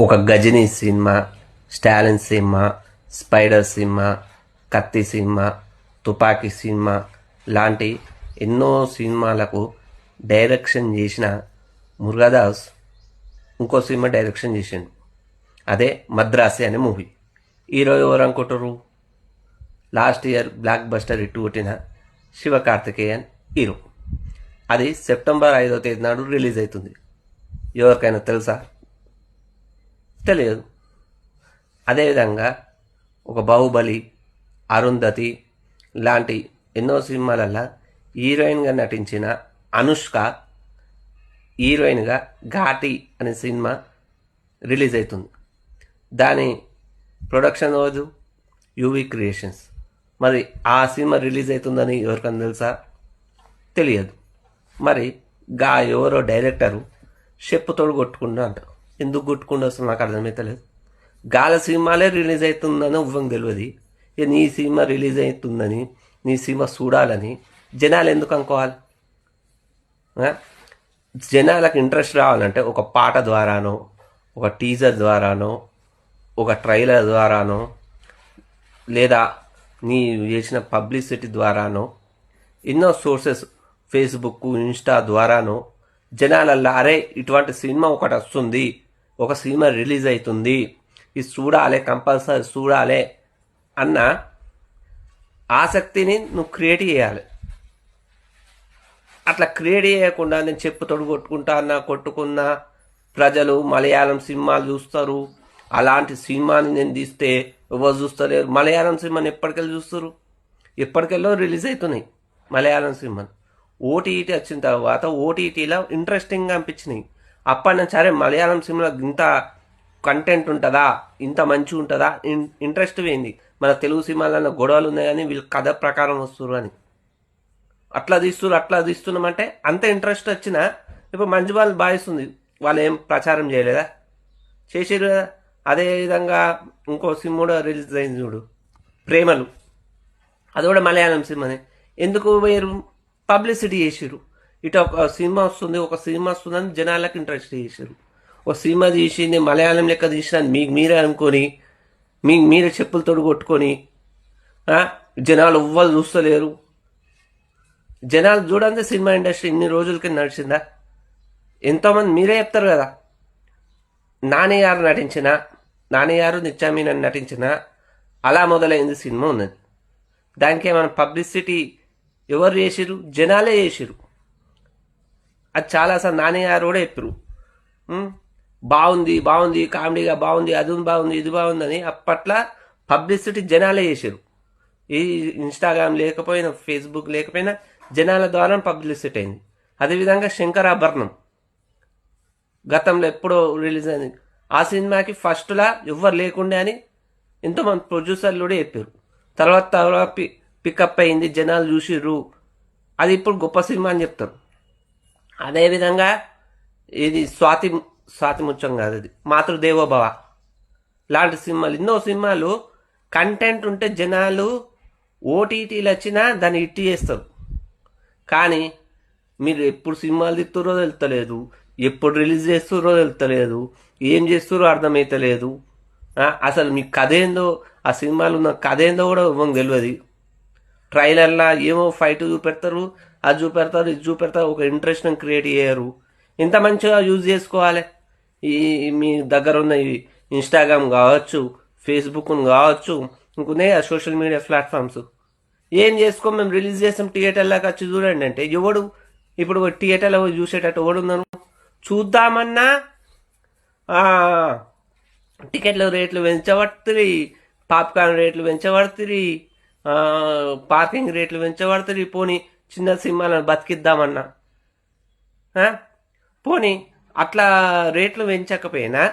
ఒక Ghajini cinema Stalin cinema Spyder cinema Kaththi cinema Thupaki cinema లాంటి ఎన్నో సినిమాలకు డైరెక్షన్ చేసిన మురుగదాస్ ఇంకో సినిమా డైరెక్షన్ చేసిండు. అదే మద్రాసి అనే మూవీ. ఈరోజు ఎవరు అనుకుంటారు లాస్ట్ ఇయర్ బ్లాక్ బస్టర్ ఇట్టు కొట్టిన శివకార్తికేయన్ హీరో. అది సెప్టెంబర్ ఐదో తేదీ నాడు రిలీజ్ అవుతుంది. ఎవరికైనా తెలుసా? తెలియదు అదేవిధంగా ఒక బాహుబలి అరుంధతి లాంటి ఎన్నో సినిమాలల్లో హీరోయిన్గా నటించిన అనుష్క హీరోయిన్గా ఘాటి అనే సినిమా రిలీజ్ అవుతుంది. దాని ప్రొడక్షన్ రోజు యూవి క్రియేషన్స్. మరి ఆ సినిమా రిలీజ్ అవుతుందని ఎవరికైనా తెలుసా? తెలియదు. మరి గా ఎవరో డైరెక్టరు చెప్పుతోడు కొట్టుకుంటూ అంటారు. ఎందుకు కొట్టుకుండా వస్తుంది నాకు అర్థమవుతలేదు గాల సినిమాలే రిలీజ్ అవుతుందని ఇవ్వం తెలియదు ఇక నీ సినిమా రిలీజ్ అవుతుందని నీ సినిమా చూడాలని జనాలు ఎందుకు అనుకోవాలి? జనాలకు ఇంట్రెస్ట్ రావాలంటే ఒక పాట ద్వారానో ఒక టీజర్ ద్వారానో ఒక ట్రైలర్ ద్వారానో లేదా నీ చేసిన పబ్లిసిటీ ద్వారానో ఎన్నో సోర్సెస్ ఫేస్బుక్ ఇన్స్టా ద్వారానో జనాలల్లో అరే ఇటువంటి సినిమా ఒకటి వస్తుంది. ఒక సినిమా రిలీజ్ అవుతుంది ఇది చూడాలి కంపల్సరీ చూడాలి అన్న ఆసక్తిని నువ్వు క్రియేట్ చేయాలి. అట్లా క్రియేట్ చేయకుండా నేను చెప్పు తొడు కొట్టుకుంటా అన్నా కొట్టుకున్నా ప్రజలు మలయాళం సినిమాలు చూస్తారు. అలాంటి సినిమాని నేను తీస్తే ఎవరు చూస్తలేరు. మలయాళం సినిమాని ఎప్పటికెళ్ళి చూస్తారు? ఎప్పటికెళ్ళో రిలీజ్ అవుతున్నాయి మలయాళం సినిమాని ఓటీటీ వచ్చిన తర్వాత ఓటీటీలో ఇంట్రెస్టింగ్గా అనిపించినాయి. అప్పటి నుంచి అరే మలయాళం సినిమాలో ఇంత కంటెంట్ ఉంటుందా? ఇంత మంచిగా ఉంటుందా? ఇన్ ఇంట్రెస్ట్ పోయింది. మన తెలుగు సినిమాలలో గొడవలు ఉన్నాయి కానీ వీళ్ళు కథ ప్రకారం వస్తున్నారు అని. అట్లా తీస్తున్నారు అట్లా తీస్తున్నామంటే అంత ఇంట్రెస్ట్ వచ్చినా ఇప్పుడు మంచి వాళ్ళు భావిస్తుంది. వాళ్ళు ఏం ప్రచారం చేయలేదా? చేసారు కదా. అదే విధంగా ఇంకో సినిమా కూడా రిలీజ్ అయింది చూడు. ప్రేమలు. అది కూడా మలయాళం సినిమానే. ఎందుకు వేరు పబ్లిసిటీ చేసారు ఇటు ఒక సినిమా వస్తుంది ఒక సినిమా వస్తుందని జనాలకు ఇంట్రెస్ట్ చేసారు ఒక సినిమా తీసింది మలయాళం లెక్క తీసిన మీకు మీరే అనుకొని మీకు మీరే చెప్పులతో కొట్టుకొని జనాలు ఎవ్వరు చూస్తలేరు. జనాలు చూడంతే సినిమా ఇండస్ట్రీ ఇన్ని రోజులకి నడిచిందా? ఎంతోమంది మీరే చెప్తారు కదా. నాని గారు నటించిన నాని గారు నిత్యామీన నటించిన అలా మొదలైంది సినిమా ఉన్నది. దానికి ఏమైనా పబ్లిసిటీ ఎవరు చేసిరు జనాలే చేసిరు అది చాలా సార్ గారు కూడా చెప్పారు బాగుంది బాగుంది కామెడీగా బాగుంది అది బాగుంది ఇది బాగుందని అప్పట్లో పబ్లిసిటీ జనాలే చేసారు ఈ ఇన్స్టాగ్రామ్ లేకపోయినా ఫేస్బుక్ లేకపోయినా జనాల ద్వారా పబ్లిసిటీ అయింది. అదేవిధంగా శంకరాభరణం గతంలో ఎప్పుడో రిలీజ్ అయింది. ఆ సినిమాకి ఫస్ట్లా ఎవ్వరు లేకుండే అని ఎంతోమంది ప్రొడ్యూసర్లు కూడా చెప్పారు తర్వాత తర్వాత పి పికప్ అయింది జనాలు చూసిర్రు. అది ఇప్పుడు గొప్ప సినిమా అని చెప్తారు. అదేవిధంగా ఇది స్వాతి స్వాతి ముత్యం కాదు అది మాతృదేవోభవ. లాంటి సినిమాలు ఎన్నో సినిమాలు కంటెంట్ ఉంటే జనాలు ఓటీటీలు వచ్చినా దాన్ని ఇట్టి చేస్తారు. కానీ మీరు ఎప్పుడు సినిమాలు తీస్తుర్రో తెలుస్తలేదు. ఎప్పుడు రిలీజ్ చేస్తుర్రో తెలుస్తలేదు. ఏం చేస్తుర్రో అర్థమవుతలేదు అసలు మీ కథ ఏందో ఆ సినిమాలో ఉన్న కథ ఏందో కూడా ఇవ్వక తెలియదు. ట్రైలర్లా ఏమో ఫైట్ చూపెడతారు అది చూపెడతారు ఇది చూపెడతారు. ఒక ఇంట్రెస్ట్ క్రియేట్ చేయరు. ఇంత మంచిగా యూజ్ చేసుకోవాలి. ఈ మీ దగ్గర ఉన్న ఈ ఇన్స్టాగ్రామ్ కావచ్చు ఫేస్బుక్ కావచ్చు ఇంకున్నాయి సోషల్ మీడియా ప్లాట్ఫామ్స్ ఏం చేసుకో? మేము రిలీజ్ చేసాం థియేటర్లోకి వచ్చి చూడండి అంటే ఎవడు ఇప్పుడు థియేటర్లో చూసేటట్టు ఎవడు ఉన్నాను చూద్దామన్నా టికెట్ల రేట్లు పెంచబడుతుంది పాప్కార్న్ రేట్లు పెంచబడుతుంది పార్కింగ్ రేట్లు పెంచబడుతుంది పోనీ చిన్న సినిమాలను బతికిద్దామన్నా. పోనీ అట్లా రేట్లు పెంచకపోయినా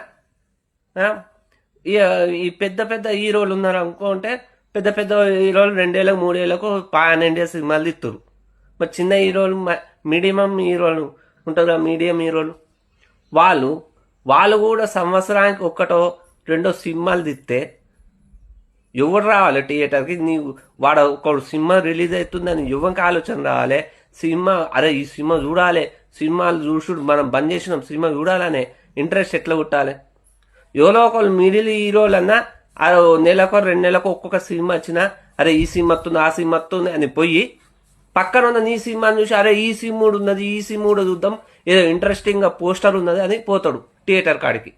ఈ పెద్ద పెద్ద హీరోలు ఉన్నారు అనుకుంటే పెద్ద పెద్ద హీరోలు రెండేళ్ళకు మూడేళ్ళకు పన్నెండే సినిమాలు తీస్తారు మరి చిన్న హీరోలు మీడియం హీరోలు ఉంటారు కదా మీడియం హీరోలు. వాళ్ళు వాళ్ళు కూడా సంవత్సరానికి ఒక్కటో రెండో సినిమాలు తీస్తే ఎవరు రావాలి థియేటర్కి? నీవు వాడు ఒక సినిమా రిలీజ్ అవుతుందని యువంకి ఆలోచన రావాలి? సినిమా అరే ఈ సినిమా చూడాలి. సినిమాలు చూసుడు మనం బంద్ చేసినాం సినిమా చూడాలనే ఇంట్రెస్ట్ ఎట్లా కుట్టాలి ఎవరో ఒకళ్ళు మిడిల్ హీరోలన్నా అరే నెలకు రెండు నెలలకు ఒక్కొక్క సినిమా వచ్చినా అరే ఈ సినిమా వస్తుంది ఆ సినిమా వస్తుంది అని పోయి పక్కన ఉన్న నీ సినిమాని చూసి అరే ఈ సినిమా ఉన్నది ఈ సినిమా చూద్దాం. ఏదో ఇంట్రెస్టింగ్గా పోస్టర్ ఉన్నది అని పోతాడు థియేటర్ కాడికి.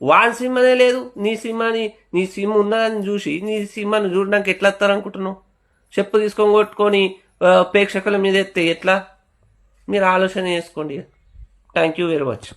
వాన్ సినిమానే లేదు నీ సినిమాని నీ సినిమా ఉన్నదని చూసి నీ సినిమాని చూడడానికి ఎట్లా వస్తారనుకుంటున్నావు? చెప్పు తీసుకొని కొట్టుకొని ప్రేక్షకుల మీద ఎత్తే ఎట్లా? మీరు ఆలోచన చేసుకోండి. Thank you very much